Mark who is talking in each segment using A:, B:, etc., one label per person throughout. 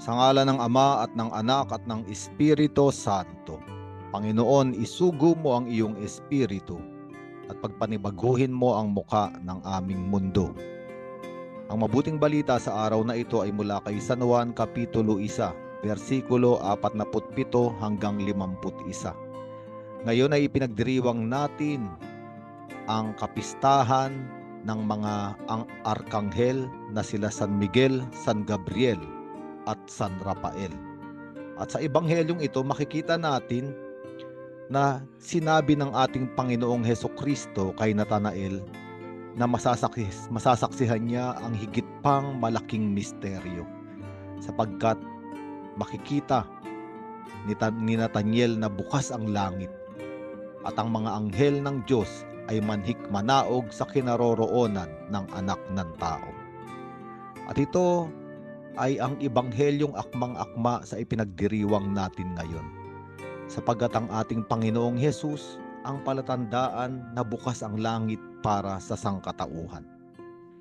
A: Sa ngala ng Ama at ng Anak at ng Espiritu Santo. Panginoon, isugo mo ang iyong espiritu at pagpanibaguhin mo ang muka ng aming mundo. Ang mabuting balita sa araw na ito ay mula kay San Juan Kapitulo 1, versikulo 47 hanggang 51. Ngayon ay ipinagdiriwang natin ang kapistahan ng mga ang arkanghel na sila San Miguel, San Gabriel at San Rafael. At sa ebanghelyong ito makikita natin na sinabi ng ating Panginoong Heso Kristo kay Natanael na masasakis, masasaksihan niya ang higit pang malaking misteryo sapagkat makikita ni, ni Nathaniel na bukas ang langit at ang mga anghel ng Diyos ay manhik manaog sa kinaroroonan ng anak ng tao. At ito ay ang ibanghelyong akmang-akma sa ipinagdiriwang natin ngayon sapagat ang ating Panginoong Hesus ang palatandaan na bukas ang langit para sa sangkatauhan.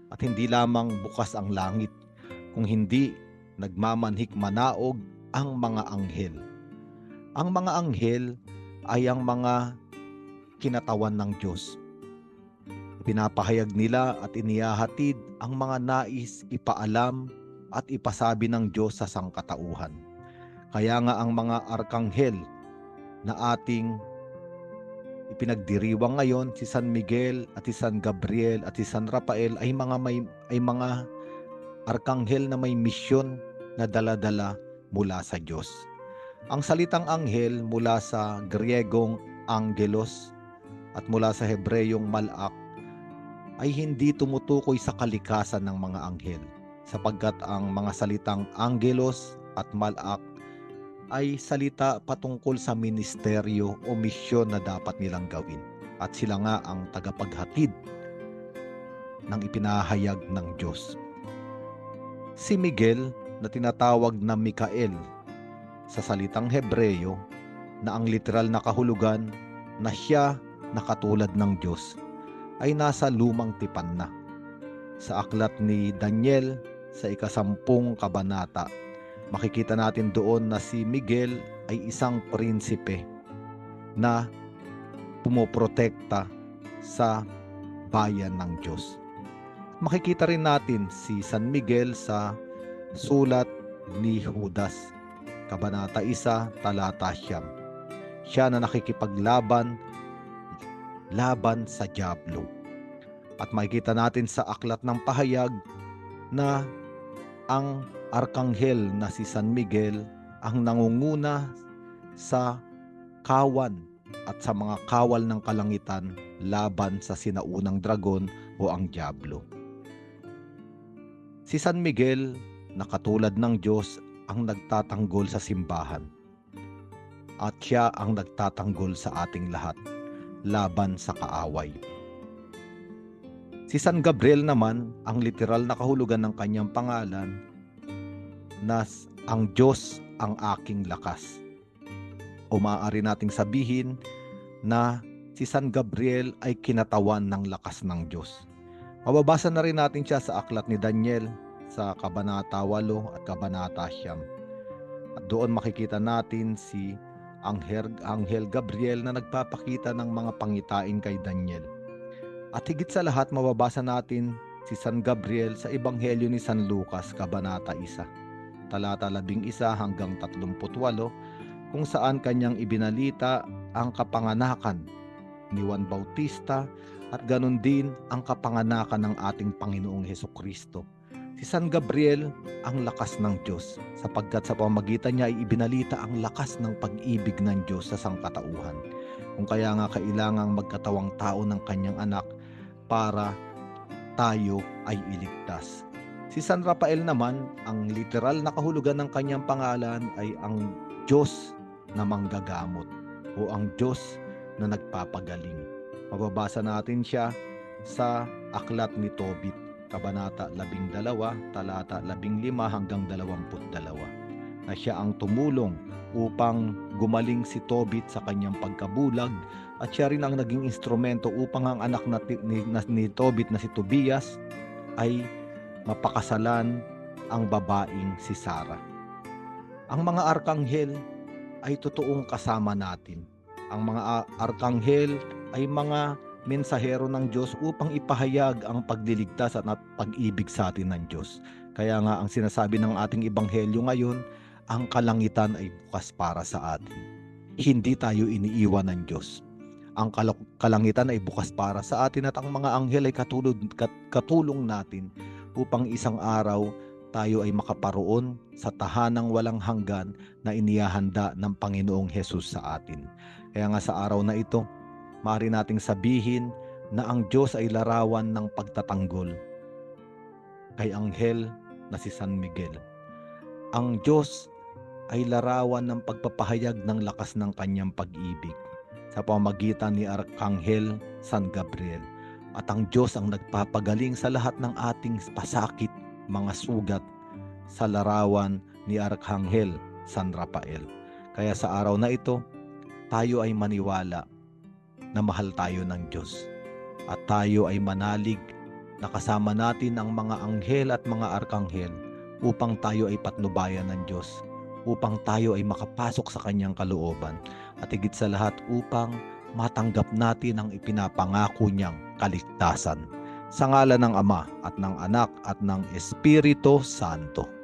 A: At hindi lamang bukas ang langit, kung hindi nagmamanhik manaog ang mga anghel. Ang mga anghel ay ang mga kinatawan ng Diyos. Pinapahayag nila at inihahatid ang mga nais ipaalam at ipasabi ng Diyos sa sangkatauhan. Kaya nga ang mga arkanghel na ating ipinagdiriwang ngayon si San Miguel at si San Gabriel at si San Rafael ay mga may ay mga arkanghel na may misyon na daladala mula sa Diyos. Ang salitang anghel mula sa Griegong angelos at mula sa Hebreyong malak ay hindi tumutukoy sa kalikasan ng mga anghel sapagkat ang mga salitang angelos at malak ay salita patungkol sa ministeryo o misyon na dapat nilang gawin. At sila nga ang tagapaghatid ng ipinahayag ng Diyos. Si Miguel na tinatawag na Mikael sa salitang Hebreyo na ang literal na kahulugan na siya na katulad ng Diyos ay nasa lumang tipan na. Sa aklat ni Daniel sa ikasampung kabanata makikita natin doon na si Miguel ay isang prinsipe na pumoprotekta sa bayan ng Diyos. Makikita rin natin si San Miguel sa sulat ni Judas, Kabanata 1, Talata Siyam. Siya na nakikipaglaban laban sa Diablo. At makikita natin sa aklat ng pahayag na ang arkanghel na si San Miguel ang nangunguna sa kawan at sa mga kawal ng kalangitan laban sa sinaunang dragon o ang Diablo. Si San Miguel na katulad ng Diyos ang nagtatanggol sa simbahan at siya ang nagtatanggol sa ating lahat laban sa kaaway. Si San Gabriel naman, ang literal na kahulugan ng kanyang pangalan, na ang Diyos ang aking lakas. O maaari nating sabihin na si San Gabriel ay kinatawan ng lakas ng Diyos. Mababasa na rin natin siya sa aklat ni Daniel sa Kabanata 8 at Kabanata 9. At doon makikita natin si Anghel, Anghel Gabriel na nagpapakita ng mga pangitain kay Daniel at higit sa lahat, mababasa natin si San Gabriel sa Ebanghelyo ni San Lucas, Kabanata 1, talata 11 hanggang 38, kung saan kanyang ibinalita ang kapanganakan ni Juan Bautista at ganun din ang kapanganakan ng ating Panginoong Heso Kristo. Si San Gabriel ang lakas ng Diyos sapagkat sa pamagitan niya ay ibinalita ang lakas ng pag-ibig ng Diyos sa sangkatauhan. Kung kaya nga kailangang magkatawang tao ng kanyang anak para tayo ay iligtas. Si San Rafael naman, ang literal na kahulugan ng kanyang pangalan ay ang Diyos na manggagamot o ang Diyos na nagpapagaling. Mababasa natin siya sa aklat ni Tobit, Kabanata 12, talata 15 hanggang 22, na siya ang tumulong upang gumaling si Tobit sa kanyang pagkabulag at siya rin ang naging instrumento upang ang anak na, ni, na, ni Tobit na si Tobias ay mapakasalan ang babaing si Sarah. Ang mga arkanghel ay totoong kasama natin. Ang mga arkanghel ay mga mensahero ng Diyos upang ipahayag ang pagliligtas at pag-ibig sa atin ng Diyos. Kaya nga ang sinasabi ng ating ebanghelyo ngayon, ang kalangitan ay bukas para sa atin. Hindi tayo iniiwan ng Diyos. Ang kal- kalangitan ay bukas para sa atin at ang mga anghel ay katulad, kat- katulong natin upang isang araw tayo ay makaparoon sa tahanang walang hanggan na inihahanda ng Panginoong Hesus sa atin. Kaya nga sa araw na ito, maaari nating sabihin na ang Diyos ay larawan ng pagtatanggol kay anghel na si San Miguel. Ang Diyos ay larawan ng pagpapahayag ng lakas ng kanyang pag-ibig sa pamagitan ni Arkanghel San Gabriel. At ang Diyos ang nagpapagaling sa lahat ng ating pasakit, mga sugat sa larawan ni Arkanghel San Rafael. Kaya sa araw na ito, tayo ay maniwala na mahal tayo ng Diyos. At tayo ay manalig na kasama natin ang mga anghel at mga arkanghel upang tayo ay patnubayan ng Diyos, upang tayo ay makapasok sa kanyang kalooban, at higit sa lahat upang matanggap natin ang ipinapangako niyang kaligtasan. Sa ngala ng Ama at ng Anak at ng Espiritu Santo.